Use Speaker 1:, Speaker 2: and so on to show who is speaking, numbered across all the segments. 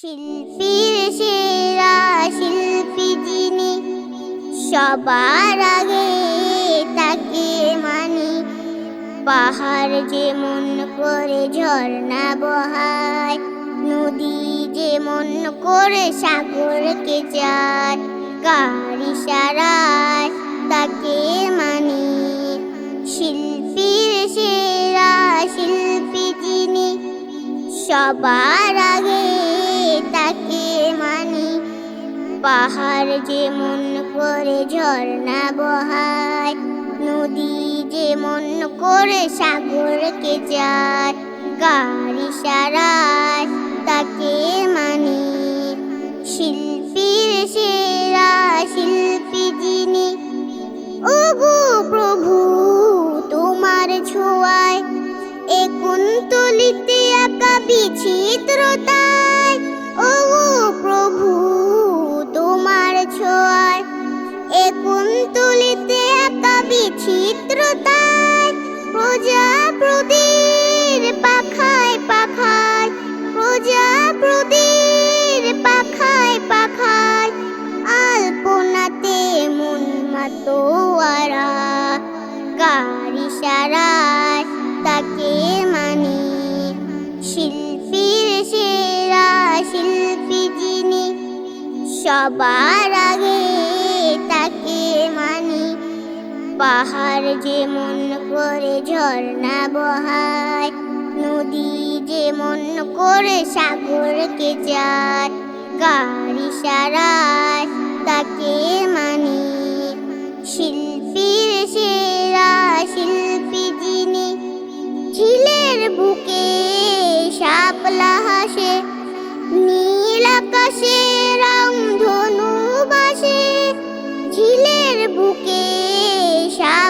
Speaker 1: শিল্পীর সেরা শিল্পী যিনি, সবার আগে তাকে মানি। পাহাড় যেমন করে ঝর্ণা বহায়, নদী যেমন করে সাগরকে চায় কার ইশারায় তাকে মানি। শিল্পীর সেরা শিল্পী যিনি, সবার আগে পাহাড় যেমন করে ঝর্ণা বহায়, নদী যেমন করে সাগরকে যায় গাড়ি সারায় তাকে মানি। শিল্পীর সেরা শিল্পী যিনি, ওগো প্রভু তোমার ছোঁয়ায়, এ কুন্তলিতে আঁকা বিচিত্রতায় প্রজাপতির পাখায় পাখায় প্রজাপতির পাখায় পাখায়, আলপনাতে মন মাতোয়ারা গাড়ি সারায় তাকে মানি। শিল্পীর সেরা শিল্পী যিনি সবার আগে পাহাড় যেমন করে ঝর্ণা বহায়, নদী যেমন করে সাগরকে যায় গাড়ি সারায় তাকে মানি। শিল্পীর সেরা শিল্পী যিনি, ঝিলের বুকে শাপলা হাসে, নীল আকাশে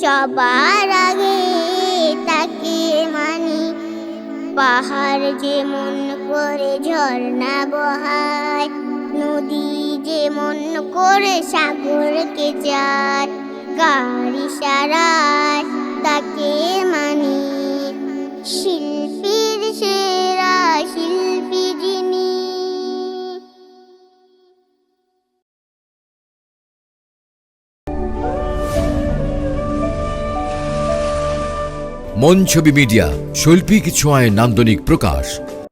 Speaker 1: সবার আগে তাকে মানি। পাহাড় যেমন করে, ঝর্ণা বহায়। নদী যেমন করে, সাগরকে যায় গাড়ি সারায়
Speaker 2: মঞ্ছবি মিডিয়া শৈল্পিক ছোঁয়ায় নান্দনিক প্রকাশ।